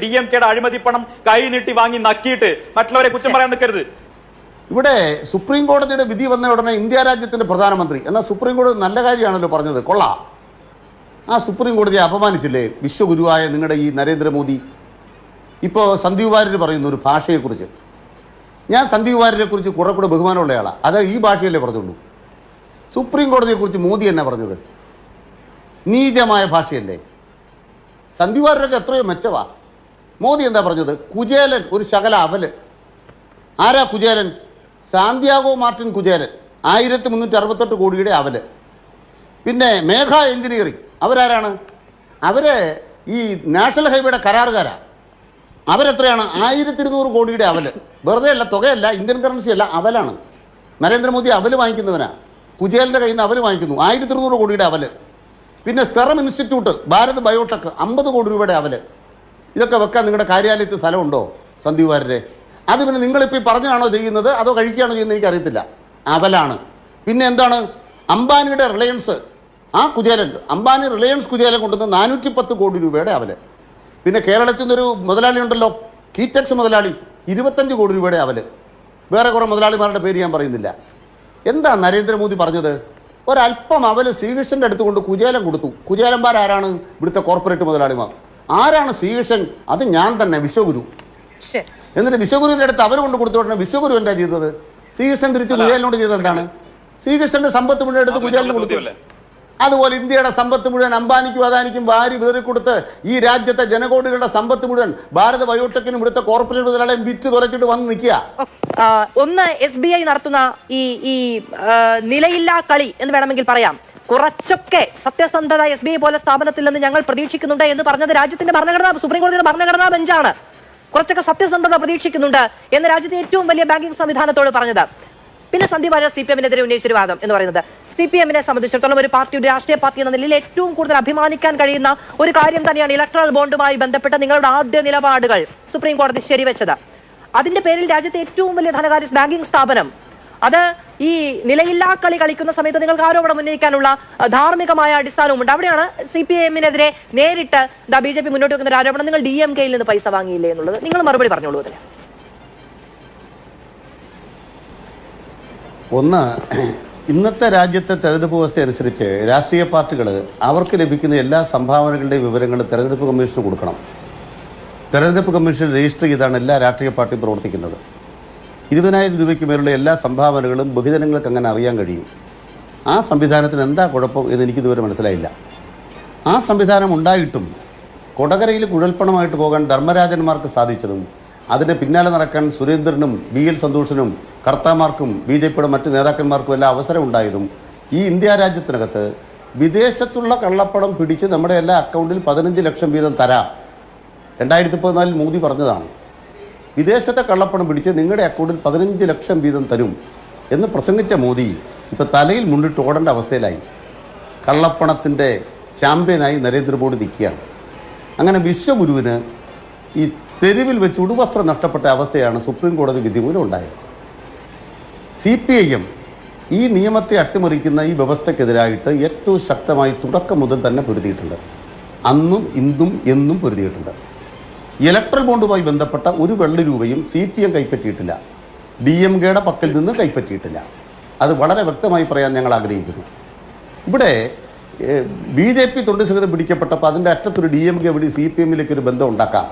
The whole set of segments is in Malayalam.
ഡി എം കെയുടെ അഴിമതി പണം കൈ നീട്ടി വാങ്ങി നക്കിയിട്ട് മറ്റുള്ളവരെ കുറ്റം പറയാൻ നിൽക്കരുത്. ഇവിടെ സുപ്രീം കോടതിയുടെ വിധി വന്ന ഉടനെ ഇന്ത്യ രാജ്യത്തിന്റെ പ്രധാനമന്ത്രി. എന്നാൽ സുപ്രീം കോടതി നല്ല കാര്യമാണല്ലോ പറഞ്ഞത്. കൊള്ളാം. ആ സുപ്രീം കോടതിയെ അപമാനിച്ചില്ലേ? വിശ്വഗുരുവായ നിങ്ങളുടെ ഈ നരേന്ദ്രമോദി. ഇപ്പോൾ സന്ദീപ് വാര്യർ പറയുന്ന ഒരു ഭാഷയെക്കുറിച്ച്. ഞാൻ സന്ദീപ് വാര്യരെ കുറിച്ച് കുറെ കൂടെ ബഹുമാനമുള്ള ആളാണ് അത് ഈ ഭാഷയല്ലേ പറഞ്ഞുള്ളൂ. സുപ്രീം കോടതിയെക്കുറിച്ച് മോദി എന്നാ പറഞ്ഞത്? നീചമായ ഭാഷയല്ലേ? സന്ദീപ് വാര്യരൊക്കെ എത്രയോ മെച്ചവാ. മോദി എന്താ പറഞ്ഞത്? കുചേലൻ ഒരു ശകല അവൽ ആരാ കുചേലൻ? സാന്ത്യാഗോ മാർട്ടിൻ കുചേലൻ. ആയിരത്തി മുന്നൂറ്റി അറുപത്തെട്ട് കോടിയുടെ അവൽ പിന്നെ മേഘ എഞ്ചിനീയറിംഗ്. അവരാരാണ്? അവർ ഈ നാഷണൽ ഹൈവേയുടെ കരാറുകാരാണ് അവരെത്രയാണ്? ആയിരത്തി ഇരുന്നൂറ് കോടിയുടെ അവൽ വെറുതെ അല്ല തുകയല്ല ഇന്ത്യൻ കറൻസി അല്ല അവലാണ് നരേന്ദ്രമോദി അവൽ വാങ്ങിക്കുന്നവനാണ് കുചേലിന്റെ കയ്യിൽ നിന്ന് അവൽ വാങ്ങിക്കുന്നു. ആയിരത്തി ഇരുന്നൂറ് കോടിയുടെ അവൽ പിന്നെ സെറം ഇൻസ്റ്റിറ്റ്യൂട്ട് ഭാരത് ബയോടെക് അമ്പത് കോടി രൂപയുടെ അവൽ ഇതൊക്കെ വെക്കാൻ നിങ്ങളുടെ കാര്യാലയത്തിൽ സ്ഥലമുണ്ടോ സന്ദീപ് വാര്യരെ? അത് പിന്നെ നിങ്ങളിപ്പോൾ ഈ പറഞ്ഞാണോ ചെയ്യുന്നത്? അതോ കഴിക്കുകയാണോ ചെയ്യുന്നത് എനിക്കറിയത്തില്ല. അവലാണ്. പിന്നെ എന്താണ്? അംബാനിയുടെ റിലയൻസ് ആ കുചേലൻ അംബാനി റിലയൻസ് കുചേലൻ കൊണ്ടുവന്ന് നാനൂറ്റി പത്ത് കോടി രൂപയുടെ അവൽ. പിന്നെ കേരളത്തിൽ നിന്നൊരു മുതലാളി ഉണ്ടല്ലോ കീറ്റക്സ് മുതലാളി ഇരുപത്തഞ്ച് കോടി രൂപയുടെ അവൽ. വേറെ കുറേ മുതലാളിമാരുടെ പേര് ഞാൻ പറയുന്നില്ല. എന്താ നരേന്ദ്രമോദി പറഞ്ഞത്? ഒരല്പം അവൽ ശ്രീകൃഷ്ണന്റെ അടുത്ത് കൊണ്ട് കുചേലം കൊടുത്തു. കുചേലന്മാരാരാണ് ഇവിടുത്തെ കോർപ്പറേറ്റ് മുതലാളിമാർ? ആരാണ് ശ്രീകൃഷ്ണൻ? അത് ഞാൻ തന്നെ വിശ്വഗുരു. എന്നിട്ട് വിശ്വഗുരുവിന്റെ അടുത്ത് അവർ കൊണ്ട് കൊടുത്തു ഉടനെ വിശ്വഗുരു എന്താ ചെയ്തത്? ശ്രീകൃഷ്ണൻ തിരിച്ച്. കുചേലിനോട് ചെയ്തത് എന്താണ്? ശ്രീകൃഷ്ണന്റെ സമ്പത്ത് മുഴുവൻ എടുത്ത് കുചേലിന് കൊടുത്തു. അതുപോലെ ഇന്ത്യയുടെ സമ്പത്ത് മുഴുവൻ അംബാനിക്കും അദാനിക്കും വാരി വിതറി കൊടുത്ത് ഈ രാജ്യത്തെ ജനകോടികളുടെ സമ്പത്ത് മുഴുവൻ ഭാരത് ബയോടെക്കിനും ഇവിടുത്തെ കോർപ്പറേറ്റ് മുതലാളിയും വിറ്റ് തുറച്ചിട്ട് വന്ന് നിൽക്കുക. ഒന്ന് എസ് ബി ഐ നടത്തുന്ന ഈ ഈ നിലയില്ലാ കളി എന്ന് വേണമെങ്കിൽ പറയാം. കുറച്ചൊക്കെ സത്യസന്ധത എസ് ബി ഐ പോലെ സ്ഥാപനത്തിൽ നിന്ന് ഞങ്ങൾ പ്രതീക്ഷിക്കുന്നുണ്ട് എന്ന് പറഞ്ഞത് രാജ്യത്തിന്റെ ഭരണഘടനാ സുപ്രീം കോടതിയുടെ ഭരണഘടനാ ബെഞ്ചാണ്. കുറച്ചൊക്കെ സത്യസന്ധത പ്രതീക്ഷിക്കുന്നുണ്ട് എന്ന് രാജ്യത്തെ ഏറ്റവും വലിയ ബാങ്കിംഗ് സംവിധാനത്തോട് പറഞ്ഞത്. പിന്നെ സന്ദീപ് ആര്യ സി പി എമ്മിനെതിരെ ഉന്നയിച്ചൊരു വാദം എന്ന് പറയുന്നത്. സി പി എമ്മിനെ സംബന്ധിച്ചിടത്തോളം ഒരു പാർട്ടിയുടെ രാഷ്ട്രീയ പാർട്ടി എന്ന നിലയിൽ ഏറ്റവും കൂടുതൽ അഭിമാനിക്കാൻ കഴിയുന്ന ഒരു കാര്യം തന്നെയാണ് ഇലക്ട്രൽ ബോണ്ടുമായി ബന്ധപ്പെട്ട നിങ്ങളുടെ ആദ്യ നിലപാടുകൾ സുപ്രീം കോടതി ശരിവെച്ചത്. അതിന്റെ പേരിൽ രാജ്യത്തെ ഏറ്റവും വലിയ ധനകാര്യ ബാങ്കിംഗ് സ്ഥാപനം അത് ഈ നിലയില്ലാ കളി കളിക്കുന്ന സമയത്ത് നിങ്ങൾക്ക് ആരോപണം ഉന്നയിക്കാനുള്ള ധാർമ്മികമായ അടിസ്ഥാനവുമുണ്ട്. അവിടെയാണ് സി പി എമ്മിനെതിരെ നേരിട്ട് ബി ജെ പി മുന്നോട്ട് വെക്കുന്ന ആരോപണം. നിങ്ങൾ ഡി എം കെയിൽ നിന്ന് പൈസ വാങ്ങിയില്ലേ എന്നുള്ളത്. നിങ്ങൾ മറുപടി പറഞ്ഞോളൂ അതിന്. ഒന്ന് ഇന്നത്തെ രാജ്യത്തെ തെരഞ്ഞെടുപ്പ് വ്യവസ്ഥ അനുസരിച്ച് രാഷ്ട്രീയ പാർട്ടികൾ അവർക്ക് ലഭിക്കുന്ന എല്ലാ സംഭാവനകളുടെയും വിവരങ്ങൾ തെരഞ്ഞെടുപ്പ് കമ്മീഷന് കൊടുക്കണം. തെരഞ്ഞെടുപ്പ് കമ്മീഷൻ രജിസ്റ്റർ ചെയ്താണ് എല്ലാ രാഷ്ട്രീയ പാർട്ടിയും പ്രവർത്തിക്കുന്നത്. ഇരുപതിനായിരം രൂപയ്ക്ക് മേലുള്ള എല്ലാ സംഭാവനകളും ബഹുജനങ്ങൾക്ക് അങ്ങനെ അറിയാൻ കഴിയും. ആ സംവിധാനത്തിന് എന്താ കുഴപ്പം എന്ന് എനിക്കിതുവരെ മനസ്സിലായില്ല. ആ സംവിധാനം ഉണ്ടായിട്ടും കൊടകരയിൽ കുഴൽപ്പണമായിട്ട് പോകാൻ ധർമ്മരാജന്മാർക്ക് സാധിച്ചതും അതിന്റെ പിന്നാലെ നടക്കാൻ സുരേന്ദ്രനും ബി എൽ സന്തോഷിനും കർത്താമാർക്കും ബി ജെ പിയുടെ മറ്റ് നേതാക്കന്മാർക്കും എല്ലാം അവസരം ഉണ്ടായതും ഈ ഇന്ത്യ രാജ്യത്തിനകത്ത് വിദേശത്തുള്ള കള്ളപ്പണം പിടിച്ച് നമ്മുടെ എല്ലാ അക്കൗണ്ടിൽ പതിനഞ്ച് ലക്ഷം വീതം തരാം. രണ്ടായിരത്തി പതിനാലിൽ മോദി പറഞ്ഞതാണ്. വിദേശത്തെ കള്ളപ്പണം പിടിച്ച് നിങ്ങളുടെ അക്കൗണ്ടിൽ പതിനഞ്ച് ലക്ഷം വീതം തരും എന്ന് പ്രസംഗിച്ച മോദി ഇപ്പോൾ തലയിൽ മുണ്ടിട്ട് ഓടേണ്ട അവസ്ഥയിലായി. കള്ളപ്പണത്തിന്റെ ചാമ്പ്യനായി നരേന്ദ്രമോദി നിൽക്കുകയാണ്. അങ്ങനെ വിശ്വഗുരുവിന് ഈ തെരുവിൽ വെച്ച് ഉടുവസ്ത്രം നഷ്ടപ്പെട്ട അവസ്ഥയാണ് സുപ്രീം കോടതി വിധി മൂലം ഉണ്ടായത്. സി പി ഐ എം ഈ നിയമത്തെ അട്ടിമറിക്കുന്ന ഈ വ്യവസ്ഥക്കെതിരായിട്ട് ഏറ്റവും ശക്തമായി തുടക്കം മുതൽ തന്നെ പൊരുതിയിട്ടുണ്ട്. അന്നും ഇന്നും എന്നും പൊരുതിയിട്ടുണ്ട്. ഇലക്ട്രൽ ബോണ്ടുമായി ബന്ധപ്പെട്ട ഒരു വെള്ളി രൂപയും സി പി എം കൈപ്പറ്റിയിട്ടില്ല. ഡി എം കെയുടെ പക്കൽ നിന്ന് കൈപ്പറ്റിയിട്ടില്ല. അത് വളരെ വ്യക്തമായി പറയാൻ ഞങ്ങൾ ആഗ്രഹിക്കുന്നു. ഇവിടെ ബി ജെ പി തൊണ്ട് സഹിതം പിടിക്കപ്പെട്ടപ്പോൾ അതിന്റെ അറ്റത്തൊരു ഡി എം കെ വഴി സി പി എമ്മിലേക്ക് ഒരു ബന്ധം ഉണ്ടാക്കാം.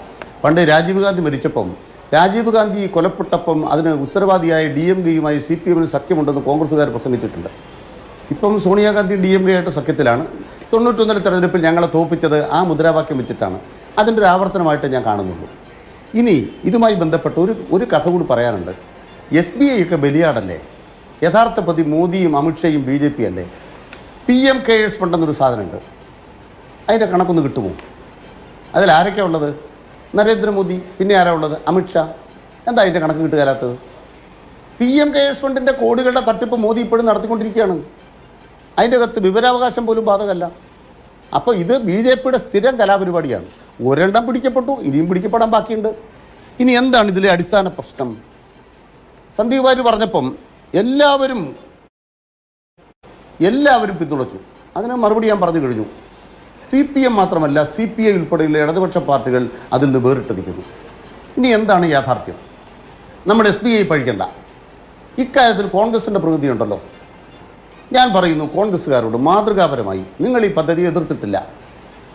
പണ്ട് രാജീവ് ഗാന്ധി മരിച്ചപ്പം രാജീവ് ഗാന്ധി കൊലപ്പെട്ടപ്പം അതിന് ഉത്തരവാദിയായ ഡി എം കെയുമായി സി പി എമ്മിന് സഖ്യമുണ്ടെന്ന് കോൺഗ്രസ്സുകാർ പ്രസംഗിച്ചിട്ടുണ്ട്. ഇപ്പം സോണിയാഗാന്ധി ഡി എം കെ ആയിട്ട് സഖ്യത്തിലാണ്. തൊണ്ണൂറ്റൊന്നിലെ തെരഞ്ഞെടുപ്പിൽ ഞങ്ങളെ തോപ്പിച്ചത് ആ മുദ്രാവാക്യം വെച്ചിട്ടാണ്. അതിന്റെ ഒരു ആവർത്തനമായിട്ട് ഞാൻ കാണുന്നുള്ളൂ. ഇനി ഇതുമായി ബന്ധപ്പെട്ട് ഒരു ഒരു കഥ കൂടി പറയാനുണ്ട്. എസ് ബി ഐ ഒക്കെ ബലിയാടല്ലേ? യഥാർത്ഥ പ്രതി മോദിയും അമിത്ഷയും ബി ജെ പി അല്ലേ? പി എം കെയേഴ്സ് ഫണ്ട് എന്നൊരു സാധനമുണ്ട്. അതിന്റെ കണക്കൊന്ന് കിട്ടുമോ? അതിൽ ആരൊക്കെയാണ് ഉള്ളത്? നരേന്ദ്രമോദി പിന്നെ ആരാ ഉള്ളത്? അമിത്ഷാ. എന്താ അതിന്റെ കണക്ക് കിട്ടുകയല്ലാത്തത്? പി എം കെയേഴ്സ് ഫണ്ടിന്റെ കോടികളുടെ തട്ടിപ്പ് മോദി ഇപ്പോഴും നടത്തിക്കൊണ്ടിരിക്കുകയാണ്. അതിന്റെ അകത്ത് വിവരാവകാശം പോലും ബാധകമല്ല. അപ്പോൾ ഇത് ബി ജെ പിയുടെ സ്ഥിരം കലാപരിപാടിയാണ്. ഒരെണ്ണം പിടിക്കപ്പെട്ടു ഇനിയും പിടിക്കപ്പെടാൻ ബാക്കിയുണ്ട്. ഇനി എന്താണ് ഇതിലെ അടിസ്ഥാന പ്രശ്നം? സന്ദീപ് വാര്യർ പറഞ്ഞപ്പം എല്ലാവരും എല്ലാവരും പിന്തുണച്ചു. അതിന് മറുപടി ഞാൻ പറഞ്ഞു കഴിഞ്ഞു. സി പി എം മാത്രമല്ല സി പി ഐ ഉൾപ്പെടെയുള്ള ഇടതുപക്ഷ പാർട്ടികൾ അതിൽ നിന്ന് വേറിട്ട് നിൽക്കുന്നു. ഇനി എന്താണ് യാഥാർത്ഥ്യം? നമ്മൾ എസ് ബി ഐ പഴിക്കണ്ട. ഇക്കാര്യത്തിൽ കോൺഗ്രസിന്റെ പ്രകൃതി ഉണ്ടല്ലോ ഞാൻ പറയുന്നു കോൺഗ്രസ്സുകാരോട് മാതൃകാപരമായി നിങ്ങൾ ഈ പദ്ധതി എതിർത്തിട്ടില്ല.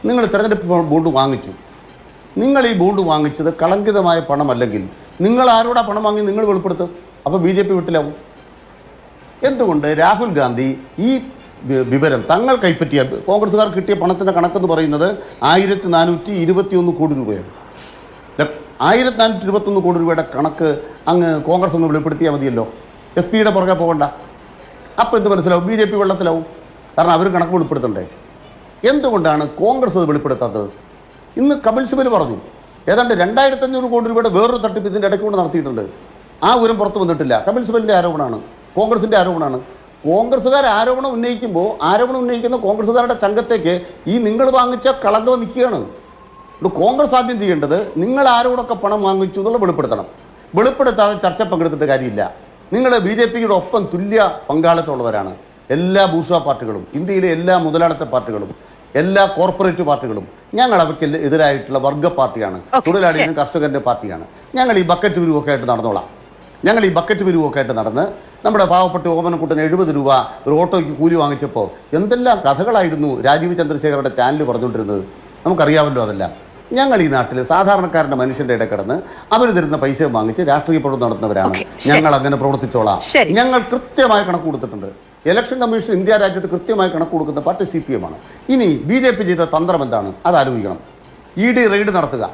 നിങ്ങൾ തിരഞ്ഞെടുപ്പ് ബോണ്ട് വാങ്ങിച്ചു. നിങ്ങൾ ഈ ബോണ്ട് വാങ്ങിച്ചത് കളങ്കിതമായ പണമല്ലെങ്കിൽ നിങ്ങൾ ആരോടാ പണം വാങ്ങി നിങ്ങൾ വെളിപ്പെടുത്തും? അപ്പോൾ ബി ജെ പി വിട്ടിലാവും. എന്തുകൊണ്ട് രാഹുൽ ഗാന്ധി ഈ വിവരം തങ്ങൾ കൈപ്പറ്റിയ കോൺഗ്രസ്സുകാർ കിട്ടിയ പണത്തിന്റെ കണക്കെന്ന് പറയുന്നത് ആയിരത്തി നാനൂറ്റി ഇരുപത്തിയൊന്ന് കോടി രൂപയാണ്. ആയിരത്തി നാനൂറ്റി ഇരുപത്തൊന്ന് കോടി രൂപയുടെ കണക്ക് അങ്ങ് കോൺഗ്രസ് ഒന്ന് വെളിപ്പെടുത്തിയാൽ മതിയല്ലോ. എസ് പിയുടെ പുറകെ പോകണ്ട. അപ്പോൾ എന്ത് മനസ്സിലാവും? ബി ജെ പി വെള്ളത്തിലാവും. കാരണം അവർ കണക്ക് വെളിപ്പെടുത്തണ്ടേ. എന്തുകൊണ്ടാണ് കോൺഗ്രസ് അത് വെളിപ്പെടുത്താത്തത്? ഇന്ന് കപിൽ സിബൽ പറഞ്ഞു ഏതാണ്ട് രണ്ടായിരത്തി അഞ്ഞൂറ് കോടി രൂപയുടെ വേറൊരു തട്ടിപ്പ് ഇതിന്റെ ഇടയ്ക്ക് കൊണ്ട് നടത്തിയിട്ടുണ്ട്. ആ വിവരം പുറത്ത് വന്നിട്ടില്ല. കപിൽ സിബലിന്റെ ആരോപണമാണ് കോൺഗ്രസിന്റെ ആരോപണമാണ്. കോൺഗ്രസ്സുകാർ ആരോപണം ഉന്നയിക്കുമ്പോൾ ആരോപണം ഉന്നയിക്കുന്ന കോൺഗ്രസ്സുകാരുടെ സംഘത്തേക്ക് ഈ നിങ്ങൾ വാങ്ങിച്ച കളങ്കം നിൽക്കുകയാണ്. ഇവിടെ കോൺഗ്രസ് ആദ്യം ചെയ്യേണ്ടത് നിങ്ങൾ ആരോടൊക്കെ പണം വാങ്ങിച്ചു എന്നുള്ള വെളിപ്പെടുത്തണം. വെളിപ്പെടുത്താതെ ചർച്ച പങ്കെടുത്തിട്ട് കാര്യമില്ല. നിങ്ങൾ ബി ജെ പിയുടെ ഒപ്പം തുല്യ പങ്കാളിത്തമുള്ളവരാണ് എല്ലാ ബൂർഷ പാർട്ടികളും ഇന്ത്യയിലെ എല്ലാ മുതലാളിത്ത പാർട്ടികളും എല്ലാ കോർപ്പറേറ്റ് പാർട്ടികളും. ഞങ്ങൾ അവർക്ക് എതിരായിട്ടുള്ള വർഗ പാർട്ടിയാണ്. തൊഴിലാളിയും കർഷകന്റെ പാർട്ടിയാണ്. ഞങ്ങൾ ഈ ബക്കറ്റ് പിരിവൊക്കെ ആയിട്ട് നടന്നോളാം. ഞങ്ങൾ ഈ ബക്കറ്റ് പിരിവൊക്കെ ആയിട്ട് നടന്ന് നമ്മുടെ പാവപ്പെട്ട ഓമനക്കുട്ടൻ എഴുപത് രൂപ ഒരു ഓട്ടോയ്ക്ക് കൂലി വാങ്ങിച്ചപ്പോൾ എന്തെല്ലാം കഥകളായിരുന്നു രാജീവ് ചന്ദ്രശേഖരുടെ ചാനൽ പറഞ്ഞുകൊണ്ടിരുന്നത്? നമുക്കറിയാമല്ലോ അതെല്ലാം. ഞങ്ങൾ ഈ നാട്ടിൽ സാധാരണക്കാരന്റെ മനുഷ്യന്റെ ഇടയിൽ കിടന്ന് അവർ തരുന്ന പൈസ വാങ്ങിച്ച് രാഷ്ട്രീയ പ്രവർത്തനം നടത്തുന്നവരാണ്. ഞങ്ങൾ അങ്ങനെ പ്രവർത്തിച്ചോളാം. ഞങ്ങൾ കൃത്യമായി കണക്ക് കൊടുത്തിട്ടുണ്ട്. ഇലക്ഷൻ കമ്മീഷൻ ഇന്ത്യ രാജ്യത്ത് കൃത്യമായി കണക്ക് കൊടുക്കുന്ന പാർട്ടി സി പി എം ആണ്. ഇനി ബി ജെ പി ചെയ്ത തന്ത്രം എന്താണ്? അത് ആലോചിക്കണം. ഇ ഡി റെയ്ഡ് നടത്തുക.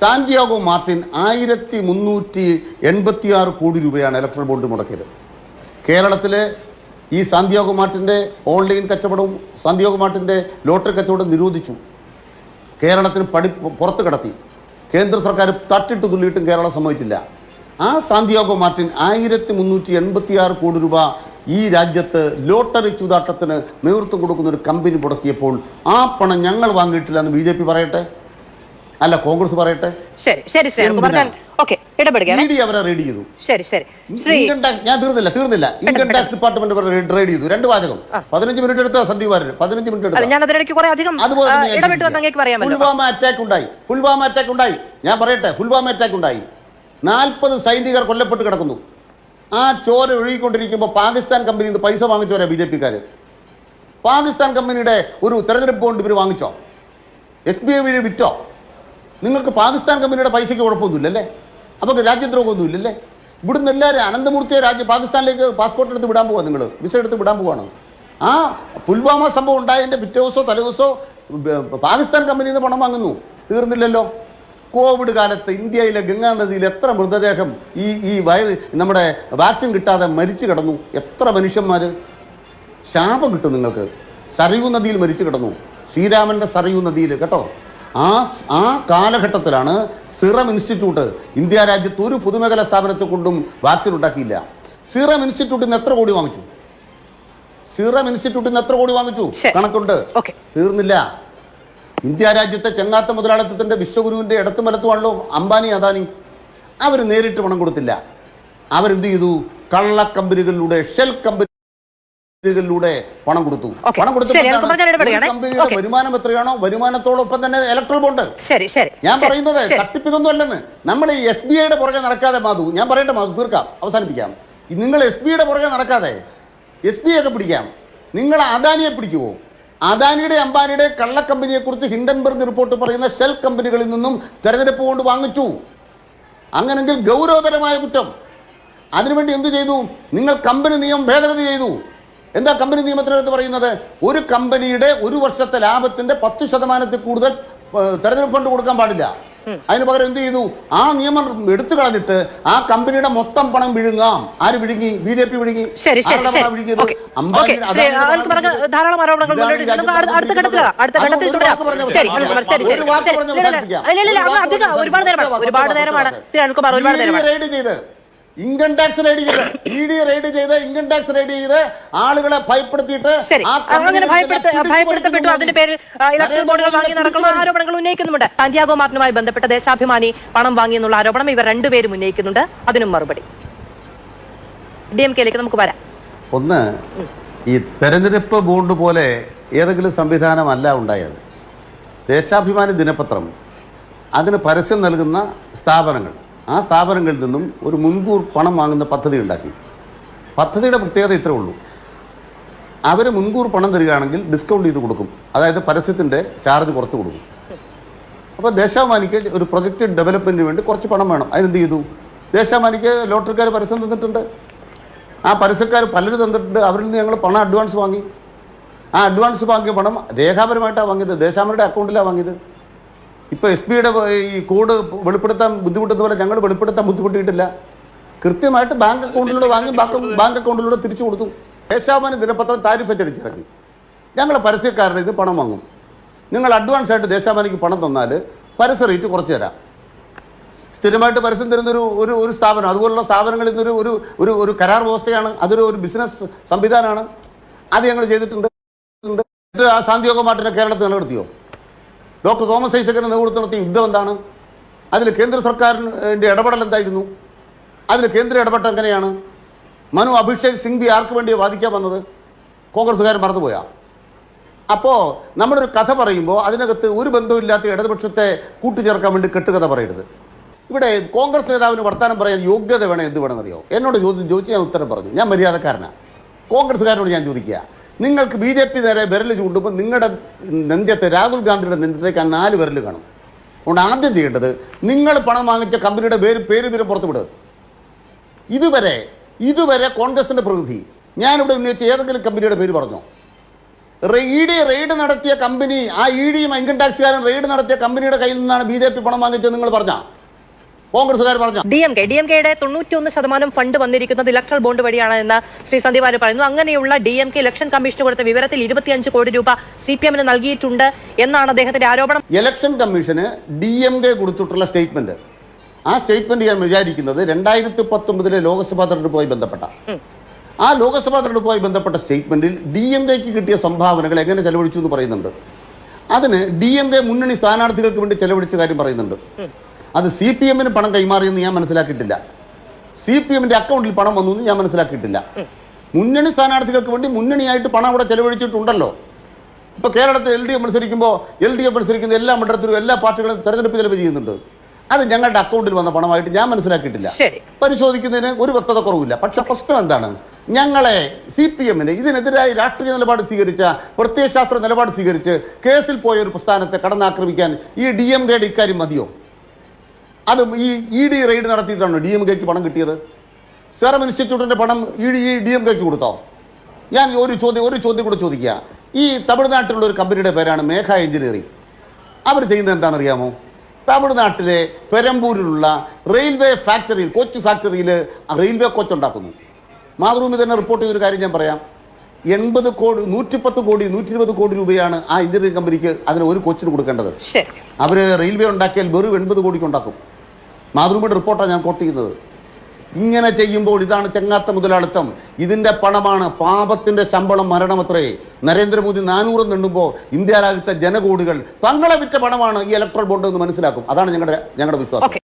സാന്റിയാഗോ മാർട്ടിൻ ആയിരത്തി മുന്നൂറ്റി എൺപത്തി ആറ് കോടി രൂപയാണ് ഇലക്ട്രൽ ബോണ്ട് മുടക്കിയത്. കേരളത്തിലെ ഈ സാന്തിയാഗോ മാർട്ടിന്റെ ഓൺലൈൻ കച്ചവടവും സാന്തിയാഗോ മാർട്ടിന്റെ ലോട്ടറി കച്ചവടം നിരോധിച്ചു. കേരളത്തിന് പടി പുറത്ത് കടത്തി. കേന്ദ്ര സർക്കാർ തട്ടിട്ട് തുള്ളിയിട്ടും കേരളം സമ്മതിച്ചില്ല. ആ സാന്തിയാഗോ മാർട്ടിൻ ആയിരത്തി മുന്നൂറ്റി എൺപത്തി ആറ് കോടി രൂപ ഈ രാജ്യത്ത് ലോട്ടറി ചൂതാട്ടത്തിന് നേതൃത്വം കൊടുക്കുന്ന ഒരു കമ്പനി പുറത്തിയപ്പോൾ ആ പണം ഞങ്ങൾ വാങ്ങിയിട്ടില്ല എന്ന് ബി ജെ പി പറയട്ടെ? അല്ല കോൺഗ്രസ് പറയട്ടെ? ശരി ശരി ഓക്കെ ഇടപെടുകയാണ്. ഇ അവരെ റെയ്ഡ് ചെയ്തു. ശരി ശരി. ശ്രീ ഇൻകം ടാക്സ് ഞാൻ തീർന്നില്ല തീർന്നില്ല. ഇൻകം ടാക്സ് ഡിപ്പാർട്ട്മെന്റ് റെയ്ഡ് ചെയ്തു. രണ്ട് വാചകം. പതിനഞ്ച് മിനിറ്റ് എടുത്ത സന്ദീപ് വാര്യർ പതിനഞ്ച് മിനിറ്റ് അല്ല ഞാൻ അതിനിടയ്ക്ക് കുറെ അധികം ഇടപെട്ടു അങ്ങേക്ക് പറയാമല്ലോ. പുൽവാമ അറ്റാക്ക് ഉണ്ടായി. പുൽവാമ അറ്റാക്ക് ഉണ്ടായി. ഞാൻ പറയട്ടെ പുൽവാമ അറ്റാക്ക് ഉണ്ടായി. നാൽപ്പത് സൈനികർ കൊല്ലപ്പെട്ട് കിടക്കുന്നു. ആ ചോര ഒഴുകിക്കൊണ്ടിരിക്കുമ്പോൾ പാകിസ്ഥാൻ കമ്പനിയിൽ നിന്ന് പൈസ വാങ്ങിച്ചവരാ ബി ജെ പിക്കാർ പാകിസ്ഥാൻ കമ്പനിയുടെ ഒരു തെരഞ്ഞെടുപ്പ് ബോണ്ട് ഇവർ വാങ്ങിച്ചോ? എസ് ബി ഐ വഴി വിറ്റോ? നിങ്ങൾക്ക് പാകിസ്ഥാൻ കമ്പനിയുടെ പൈസയ്ക്ക് കുഴപ്പമൊന്നുമില്ലല്ലേ? അപ്പോൾ രാജ്യദ്രോഹമൊന്നുമില്ലല്ലേ? ഇവിടുന്ന് എല്ലാവരും അനന്തമൂർത്തിയെ രാജ്യ പാകിസ്ഥാനിലേക്ക് പാസ്പോർട്ട് എടുത്ത് വിടാൻ പോവാ നിങ്ങൾ വിസ എടുത്ത് വിടാൻ പോവാണ്. ആ പുൽവാമ സംഭവം ഉണ്ടായതിന്റെ പിറ്റേ ദിവസമോ തലേ ദിവസമോ പാകിസ്ഥാൻ കമ്പനിയിൽ നിന്ന് പണം വാങ്ങുന്നു. തീർന്നില്ലല്ലോ. കോവിഡ് കാലത്ത് ഇന്ത്യയിലെ ഗംഗാ നദിയിൽ എത്ര മൃതദേഹം ഈ ഈ വയ നമ്മുടെ വാക്സിൻ കിട്ടാതെ മരിച്ചു കിടന്നു? എത്ര മനുഷ്യന്മാർ ശാപം കിട്ടും നിങ്ങൾക്ക്. സരയൂ നദിയിൽ മരിച്ചു കിടന്നു. ശ്രീരാമന്റെ സരയൂ നദിയിൽ കേട്ടോ? ആ ആ കാലഘട്ടത്തിലാണ് സിറം ഇൻസ്റ്റിറ്റ്യൂട്ട് ഇന്ത്യ രാജ്യത്ത് ഒരു പൊതുമേഖലാ സ്ഥാപനത്തെ കൊണ്ടും വാക്സിൻ ഉണ്ടാക്കിയില്ല. സിറം ഇൻസ്റ്റിറ്റ്യൂട്ടിൽ നിന്ന് എത്ര കോടി വാങ്ങിച്ചു? സിറം ഇൻസ്റ്റിറ്റ്യൂട്ടിൽ നിന്ന് എത്ര കോടി വാങ്ങിച്ചു. കണക്കുണ്ട്. തീർന്നില്ല. ഇന്ത്യ രാജ്യത്തെ ചെങ്ങാത്ത മുതലാളിത്തത്തിന്റെ വിശ്വഗുരുവിന്റെ ഇടത്തും വലത്തുമാണല്ലോ അംബാനി അദാനി. അവർ നേരിട്ട് പണം കൊടുത്തില്ല. അവരെന്ത് ചെയ്തു? കള്ള കമ്പനികളിലൂടെ ഷെൽ കമ്പനികളിലൂടെ പണം കൊടുത്തു. പണം കൊടുത്തു വരുമാനം എത്രയാണോ വരുമാനത്തോടൊപ്പം തന്നെ ഇലക്ട്രൽ ബോണ്ട് ഞാൻ പറയുന്നത്. തട്ടിപ്പിതൊന്നും അല്ലെന്ന്. നമ്മൾ ഈ എസ് ബി ഐയുടെ പുറകെ നടക്കാതെ മാധു ഞാൻ പറയട്ടെ മാധു തീർക്കാം അവസാനിപ്പിക്കാം. നിങ്ങൾ എസ് ബി ഐയുടെ പുറകെ നടക്കാതെ എസ് ബി ഒക്കെ പിടിക്കാം. നിങ്ങൾ അദാനിയെ പിടിക്കുമോ അദാനിയുടെ അംബാനിയുടെ കള്ളക്കമ്പനിയെ കുറിച്ച് ഹിൻഡൻബർഗ് റിപ്പോർട്ട് പറയുന്ന ഷെൽ കമ്പനികളിൽ നിന്നും തെരഞ്ഞെടുപ്പ് കൊണ്ട് വാങ്ങിച്ചു. അങ്ങനെങ്കിൽ ഗൗരവതരമായ കുറ്റം. അതിനുവേണ്ടി എന്തു ചെയ്തു? നിങ്ങൾ കമ്പനി നിയമം ഭേദഗതി ചെയ്തു. എന്താ കമ്പനി നിയമത്തിനകത്ത് പറയുന്നത്? ഒരു കമ്പനിയുടെ ഒരു വർഷത്തെ ലാഭത്തിന്റെ പത്ത് ശതമാനത്തിൽ കൂടുതൽ തെരഞ്ഞെടുപ്പ് ഫണ്ട് കൊടുക്കാൻ പാടില്ല. അതിന് പകരം എന്ത് ചെയ്തു? ആ നിയമം എടുത്തു കളഞ്ഞിട്ട് ആ കമ്പനിയുടെ മൊത്തം പണം വിഴുങ്ങാം. ആര് വിഴുങ്ങി? ബി ജെ പി വിഴുങ്ങി. ഒരുപാട് നേരമാണ്. ഒരുപാട് നേരമാണ്. ശ്രീ അനിൽകുമാർ ഒരുപാട് നേരമാണ്. ചെയ്ത്. ഇൻകം ടാക്സ് റെയ്ഡ് ചെയ്ത് ഇ ഡി റെയ്ഡ് ചെയ്ത് ഇൻകം ടാക്സ് റെയ്ഡ് ചെയ്ത് ആളുകളെ ഭയപ്പെടുത്തിയിട്ട് ആരോപണങ്ങൾ ഉന്നയിക്കുന്നുണ്ട്. സാന്റിയാഗോ മാർട്ടിനുമായി ബന്ധപ്പെട്ട ദേശാഭിമാനി പണം വാങ്ങിയെന്നുള്ള ആരോപണം ഇവർ രണ്ടുപേരും ഉന്നയിക്കുന്നുണ്ട്. അതിനും മറുപടി. ഡി എം കെയിലേക്ക് നമുക്ക് വരാം. ഒന്ന് ഈ തെരഞ്ഞെടുപ്പ് ബോണ്ട് പോലെ ഏതെങ്കിലും സംവിധാനമല്ല ഉണ്ടായത്. ദേശാഭിമാനി ദിനപത്രം അതിന് പരസ്യം നൽകുന്ന സ്ഥാപനങ്ങൾ. ആ സ്ഥാപനങ്ങളിൽ നിന്നും ഒരു മുൻകൂർ പണം വാങ്ങുന്ന പദ്ധതി ഉണ്ടാക്കി. പദ്ധതിയുടെ പ്രത്യേകത ഇത്രേ ഉള്ളൂ. അവർ മുൻകൂർ പണം തരികയാണെങ്കിൽ ഡിസ്കൗണ്ട് ചെയ്ത് കൊടുക്കും. അതായത് പരസ്യത്തിന്റെ ചാർജ് കുറച്ച് കൊടുക്കും. അപ്പോൾ ദേശാഭിമാനിക്ക് ഒരു പ്രൊജക്റ്റ് ഡെവലപ്മെന്റിന് വേണ്ടി കുറച്ച് പണം വേണം. അതിനെന്ത് ചെയ്തു? ദേശാഭിമാനിക്ക് ലോട്ടറിക്കാർ പരസ്യം തന്നിട്ടുണ്ട്. ആ പരസ്യക്കാർ പലരും തന്നിട്ടുണ്ട്. അവരിൽ നിന്ന് ഞങ്ങൾ പണം അഡ്വാൻസ് വാങ്ങി. ആ അഡ്വാൻസ് വാങ്ങിയ പണം രേഖാപരമായിട്ടാണ് വാങ്ങിയത്. ദേശാഭിമാനിയുടെ അക്കൗണ്ടിലാണ് വാങ്ങിയത്. ഇപ്പോൾ എസ് പിയുടെ ഈ കോഡ് വെളിപ്പെടുത്താൻ ബുദ്ധിമുട്ടെന്ന് പോലെ ഞങ്ങൾ വെളിപ്പെടുത്താൻ ബുദ്ധിമുട്ടിയിട്ടില്ല. കൃത്യമായിട്ട് ബാങ്ക് അക്കൗണ്ടിലൂടെ വാങ്ങി ബാങ്ക് അക്കൗണ്ടിലൂടെ തിരിച്ചു കൊടുത്തു. ദേശാഭിമാനി ദിനപത്രം താരിഫ് അച്ചടിച്ചിറക്കി ഞങ്ങൾ പരസ്യക്കാരുടെ ഇത് പണം വാങ്ങും. നിങ്ങൾ അഡ്വാൻസ് ആയിട്ട് ദേശാഭിമാനിക്ക് പണം തന്നാൽ പരസ്യ റേറ്റ് കുറച്ച് തരാം. സ്ഥിരമായിട്ട് പരസ്യം തരുന്നൊരു ഒരു ഒരു സ്ഥാപനം അതുപോലുള്ള സ്ഥാപനങ്ങളിൽ നിന്നൊരു ഒരു ഒരു ഒരു കരാർ വ്യവസ്ഥയാണ് അതൊരു ഒരു ബിസിനസ് സംവിധാനമാണ്. അത് ഞങ്ങൾ ചെയ്തിട്ടുണ്ട്. ആ സാന്തിയോഗ മാറ്റിനെ കേരളത്തിൽ നിലനിർത്തിയോ? ഡോക്ടർ തോമസ് ഐസക്കിന്റെ നേതൃത്വം നടത്തിയ യുദ്ധം എന്താണ്? അതിൽ കേന്ദ്ര സർക്കാരിന്റെ ഇടപെടൽ എന്തായിരുന്നു? അതിൽ കേന്ദ്ര ഇടപെട്ട എങ്ങനെയാണ്? മനു അഭിഷേക് സിംഗ്വി ആർക്ക് വേണ്ടിയാണ് വാദിക്കാൻ വന്നത്? കോൺഗ്രസ്സുകാർ മറന്നുപോയാ? അപ്പോൾ നമ്മളൊരു കഥ പറയുമ്പോൾ അതിനകത്ത് ഒരു ബന്ധവുമില്ലാത്ത ഇടതുപക്ഷത്തെ കൂട്ടിച്ചേർക്കാൻ വേണ്ടി കെട്ടുകഥ പറയരുത്. ഇവിടെ കോൺഗ്രസ് നേതാവിന് വർത്താനം പറയാൻ യോഗ്യത വേണം എന്ത് വേണമെന്നറിയോ എന്നോട് ചോദ്യം ചോദിച്ച് ഞാൻ ഉത്തരം പറഞ്ഞു. ഞാൻ മര്യാദക്കാരനാണ് കോൺഗ്രസ്സുകാരനോട് ഞാൻ ചോദിക്കുക. നിങ്ങൾക്ക് ബി ജെ പി നേരെ വിരൽ ചൂണ്ടുമ്പോൾ നിങ്ങളുടെ നെഞ്ചത്തെ രാഹുൽ ഗാന്ധിയുടെ നെഞ്ചത്തേക്ക് ആ നാല് വിരൽ കാണും. അതുകൊണ്ട് ആദ്യം ചെയ്യേണ്ടത് നിങ്ങൾ പണം വാങ്ങിച്ച കമ്പനിയുടെ പേര് പേര് പേര് പുറത്തു വിടുക ഇതുവരെ ഇതുവരെ കോൺഗ്രസിന്റെ പ്രതിനിധി ഞാനിവിടെ ഉന്നയിച്ച ഏതെങ്കിലും കമ്പനിയുടെ പേര് പറഞ്ഞോ? ഇ ഡി റെയ്ഡ് നടത്തിയ കമ്പനി ആ ഇ ഡിയും ഇൻകം ടാക്സുകാരൻ റെയ്ഡ് നടത്തിയ കമ്പനിയുടെ കയ്യിൽ നിന്നാണ് ബി ജെ പി പണം വാങ്ങിച്ചത് നിങ്ങൾ പറഞ്ഞ? കോൺഗ്രസ്സുകാർ പറഞ്ഞു? D M K D M കെയുടെ തൊണ്ണൂറ്റിയൊന്ന് ശതമാനം ഫണ്ട് വന്നിരിക്കുന്നത് ഇലക്ട്രൽ ബോണ്ട് വഴിയാണ് എന്ന് ശ്രീ സന്ദീപ് പറയുന്നു. അങ്ങനെയുള്ള ഡി എം കെ ഇലക്ഷൻ കമ്മീഷന് കൊടുത്ത വിവരത്തിൽ ഇരുപത്തിയഞ്ച് കോടി രൂപ സി പി എമ്മിന് നൽകിയിട്ടുണ്ട് എന്നാണ് അദ്ദേഹത്തിന്റെ ആരോപണം. ഇലക്ഷൻ കമ്മീഷന് ഡി എം കെ കൊടുത്തിട്ടുള്ള സ്റ്റേറ്റ്മെന്റ്. ആ സ്റ്റേറ്റ്മെന്റ് ഞാൻ വിചാരിക്കുന്നത് രണ്ടായിരത്തി പത്തൊമ്പതിലെ ലോക്സഭാ തെരഞ്ഞെടുപ്പുമായി ബന്ധപ്പെട്ട. ആ ലോക്സഭാ തെരഞ്ഞെടുപ്പുമായി ബന്ധപ്പെട്ട സ്റ്റേറ്റ്മെന്റിൽ ഡി എം കെക്ക് കിട്ടിയ സംഭാവനകൾ എങ്ങനെ ചെലവഴിച്ചു എന്ന് പറയുന്നുണ്ട്. അതിന് ഡി എം കെ മുന്നണി സ്ഥാനാർത്ഥികൾക്ക് വേണ്ടി ചെലവഴിച്ച കാര്യം പറയുന്നുണ്ട്. അത് സി പി എമ്മിന് പണം കൈമാറിയെന്ന് ഞാൻ മനസ്സിലാക്കിയിട്ടില്ല. സി പി എമ്മിന്റെ അക്കൗണ്ടിൽ പണം വന്നു എന്ന് ഞാൻ മനസ്സിലാക്കിയിട്ടില്ല. മുന്നണി സ്ഥാനാർത്ഥികൾക്ക് വേണ്ടി മുന്നണിയായിട്ട് പണം അവിടെ ചെലവഴിച്ചിട്ടുണ്ടല്ലോ. ഇപ്പൊ കേരളത്തിൽ എൽ ഡി എഫ് മത്സരിക്കുമ്പോൾ എൽ ഡി എഫ് മത്സരിക്കുന്ന എല്ലാ മണ്ഡലത്തിലും എല്ലാ പാർട്ടികളും തെരഞ്ഞെടുപ്പ് ചെലവ് ചെയ്യുന്നുണ്ട്. അത് ഞങ്ങളുടെ അക്കൗണ്ടിൽ വന്ന പണമായിട്ട് ഞാൻ മനസ്സിലാക്കിയിട്ടില്ല. പരിശോധിക്കുന്നതിന് ഒരു വ്യക്തത കുറവില്ല. പക്ഷെ പ്രശ്നം എന്താണ്? ഞങ്ങളെ സി പി എമ്മിന് ഇതിനെതിരായി രാഷ്ട്രീയ നിലപാട് സ്വീകരിച്ച പ്രത്യയശാസ്ത്ര നിലപാട് സ്വീകരിച്ച് കേസിൽ പോയ ഒരു പ്രസ്ഥാനത്തെ കടന്നാക്രമിക്കാൻ ഈ ഡി എം കെയുടെ ഇക്കാര്യം മതിയോ? അത് ഈ ഇ ഡി റെയ്ഡ് നടത്തിയിട്ടാണോ ഡി എം കെക്ക് പണം കിട്ടിയത്? സെറം ഇൻസ്റ്റിറ്റ്യൂട്ടിന്റെ പണം ഇ ഡി ഡി എം കെക്ക് കൊടുത്തോ? ഞാൻ ഒരു ചോദ്യം ഒരു ചോദ്യം കൂടെ ചോദിക്കുക. ഈ തമിഴ്നാട്ടിലുള്ള ഒരു കമ്പനിയുടെ പേരാണ് മേഘ എഞ്ചിനീയറിംഗ് അവർ ചെയ്യുന്നത് എന്താണെന്നറിയാമോ? തമിഴ്നാട്ടിലെ പെരമ്പൂരിലുള്ള റെയിൽവേ ഫാക്ടറിയിൽ കോച്ച് ഫാക്ടറിയിൽ റെയിൽവേ കോച്ച് ഉണ്ടാക്കുന്നു. മാതൃഭൂമി തന്നെ റിപ്പോർട്ട് ചെയ്തൊരു കാര്യം ഞാൻ പറയാം. എൺപത് കോടി നൂറ്റിപ്പത്ത് കോടി നൂറ്റി ഇരുപത് കോടി രൂപയാണ് ആ എഞ്ചിനീയറിംഗ് കമ്പനിക്ക് അതിന് ഒരു കോച്ചിന് കൊടുക്കേണ്ടത്. അവർ അവർ റെയിൽവേ ഉണ്ടാക്കിയാൽ വെറും എൺപത് കോടിക്ക് ഉണ്ടാക്കും. മാതൃഭൂമിയുടെ റിപ്പോർട്ടാണ് ഞാൻ കോട്ട് ചെയ്യുന്നത്. ഇങ്ങനെ ചെയ്യുമ്പോൾ ഇതാണ് ചെങ്ങാത്ത മുതലാളിത്തം. ഇതിന്റെ പണമാണ് പാപത്തിന്റെ ശമ്പളം മരണമത്രേ. നരേന്ദ്രമോദി നാനൂറ് നെണ്ണുമ്പോൾ ഇന്ത്യ രാജ്യത്തെ ജനകോടികൾ തങ്ങളെ വിറ്റ പണമാണ് ഈ ഇലക്ട്രൽ ബോണ്ട് എന്ന് മനസ്സിലാക്കും. അതാണ് ഞങ്ങളുടെ ഞങ്ങളുടെ വിശ്വാസം.